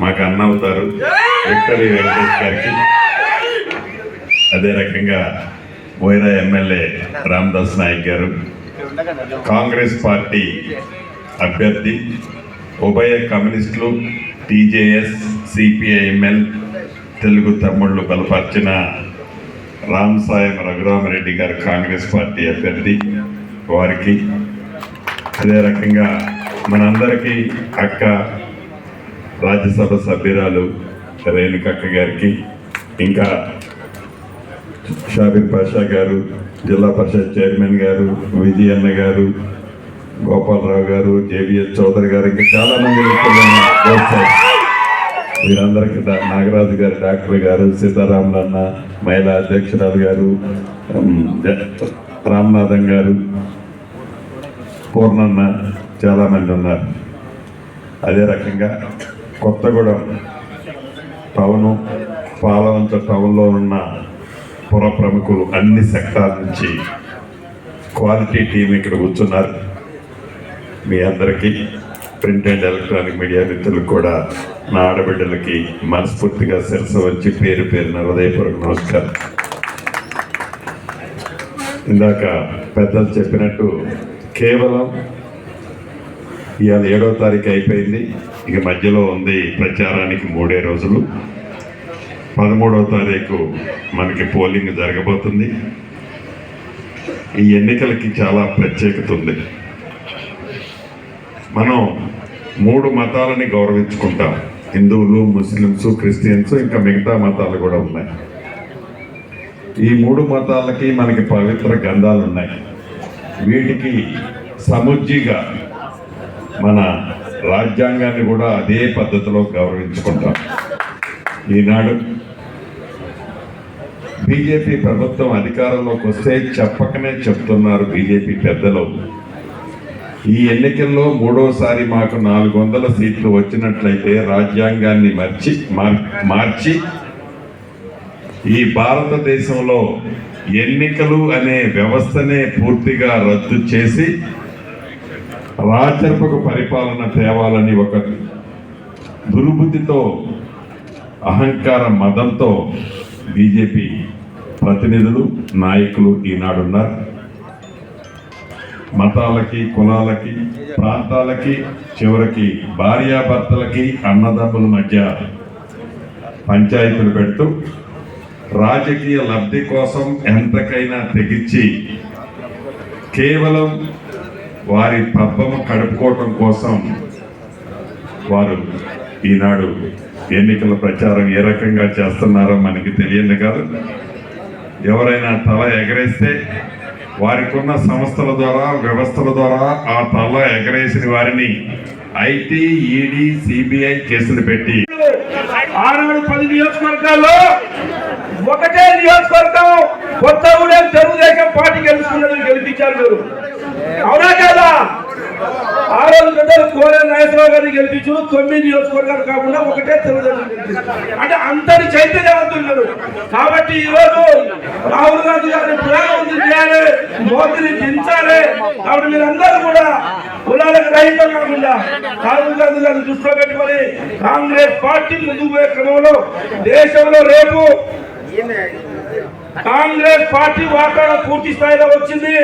మాకు అన్న అవుతారు. విక్టరీ వెంకటేష్ గారికి. అదే రకంగా వైరా ఎమ్మెల్యే రామదాస్ నాయక్ గారు కాంగ్రెస్ పార్టీ అభ్యర్థి ఉభయ కమ్యూనిస్టులు టీజేఎస్ సిపిఐఎంఎల్ తెలుగు తమ్ముళ్ళు బలపరిచిన రామ్ సాయం రఘురామరెడ్డి గారు కాంగ్రెస్ పార్టీ అభ్యర్థి వారికి. అదే రకంగా మనందరికీ అక్క రాజ్యసభ సభ్యురాలు రేణుకక్క గారికి ఇంకా షాబిర్ పాషా గారు జిల్లా పరిషత్ చైర్మన్ గారు విజయన్న గారు గోపాలరావు గారు జేబిఎస్ చౌదరి గారు ఇంకా చాలామంది వ్యక్తులు వీరందరికీ నాగరాజు గారు డాక్టర్ గారు సీతారాములన్న మహిళా అధ్యక్షురాలు గారు ఉమ్, రామనాథం గారు పూర్ణన్న చాలామంది ఉన్నారు. అదే రకంగా కొత్తగూడెం టౌను పాలవంచ టౌన్లో ఉన్న పుర ప్రముఖులు అన్ని సెక్టార్ నుంచి క్వాలిటీ టీం ఇక్కడ కూర్చున్నారు. మీ అందరికీ ప్రింట్ అండ్ ఎలక్ట్రానిక్ మీడియా మిత్రులకు కూడా నా ఆడబిడ్డలకి మనస్ఫూర్తిగా శిరస వచ్చి పేరు పేరున హృదయపూర్వక నమస్కారం. ఇందాక పెద్దలు చెప్పినట్టు కేవలం ఇవాళ ఏడో తారీఖు అయిపోయింది. ఇక మధ్యలో ఉంది ప్రచారానికి మూడే రోజులు. పదమూడవ తారీఖు మనకి పోలింగ్ జరగబోతుంది. ఈ ఎన్నికలకి చాలా ప్రత్యేకత ఉంది. మనం మూడు మతాలని గౌరవించుకుంటాం. హిందువులు ముస్లిమ్స్ క్రిస్టియన్స్ ఇంకా మిగతా మతాలు కూడా ఉన్నాయి. ఈ మూడు మతాలకి మనకి పవిత్ర గంధాలు ఉన్నాయి వీటికి సముజ్జిగా మన రాజ్యాంగాన్ని కూడా అదే పద్ధతిలో గౌరవించుకుంటాం. ఈనాడు బీజేపీ ప్రభుత్వం అధికారంలోకి వస్తే చెప్పకనే చెప్తున్నారు బీజేపీ పెద్దలు. ఈ ఎన్నికల్లో మూడోసారి మాకు నాలుగు వందల సీట్లు వచ్చినట్లయితే రాజ్యాంగాన్ని మార్చి మార్- మార్చి ఈ భారతదేశంలో ఎన్నికలు అనే వ్యవస్థనే పూర్తిగా రద్దు చేసి రాచరికపు పరిపాలన తేవాలని ఒక దుర్బుద్ధితో అహంకార మదంతో బీజేపీ ప్రతినిధులు నాయకులు ఈనాడున్నారు. మతాలకి కులాలకి ప్రాంతాలకి చివరికి భార్యాభర్తలకి అన్నదమ్ముల మధ్య పంచాయతీలు పెడుతూ రాజకీయ లబ్ధి కోసం ఎంతకైనా తెగించి కేవలం వారి పబ్బము కడుపుకోవటం కోసం వారు ఈనాడు ఎన్నికల ప్రచారం ఏ రకంగా చేస్తున్నారో మనకి తెలియదు కాదు. ఎవరైనా తల ఎగరేస్తే వారికి ఉన్న సంస్థల ద్వారా వ్యవస్థల ద్వారా ఆ తల ఎగరేసిన వారిని ఐటీ ఈడీ సిబిఐ కేసులు పెట్టి ఆనాడు పది నియోజకవర్గాల్లో ఒకటే నియోజకవర్గం కొత్త ఊడేం తెలుగుదేశం పార్టీ గెలుచుకున్నది గెలిపించారు మీరు. అవునా ఆ రోజు పెద్దలు కోరే నాగేశ్వరరావు గారిని గెలిపించు. తొమ్మిది నియోజకవర్గాలు కాకుండా ఒకటే తెలుగుదేశం అంటే అందరి చైతన్యవంతున్నారు కాబట్టి ఈ రోజు రాహుల్ గాంధీ గారిని ప్రధానమంత్రి చేయాలి మోదీని దించాలి. కాబట్టి మీరందరూ కూడా కులాలకు రహితం కాకుండా రాహుల్ గాంధీ గారిని దృష్టిలో పెట్టుకొని కాంగ్రెస్ పార్టీ ముందుకు పోయే క్రమంలో దేశంలో రేపు కాంగ్రెస్ పార్టీ వాతావరణం పూర్తి స్థాయిలో వచ్చింది.